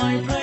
my breath.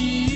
you.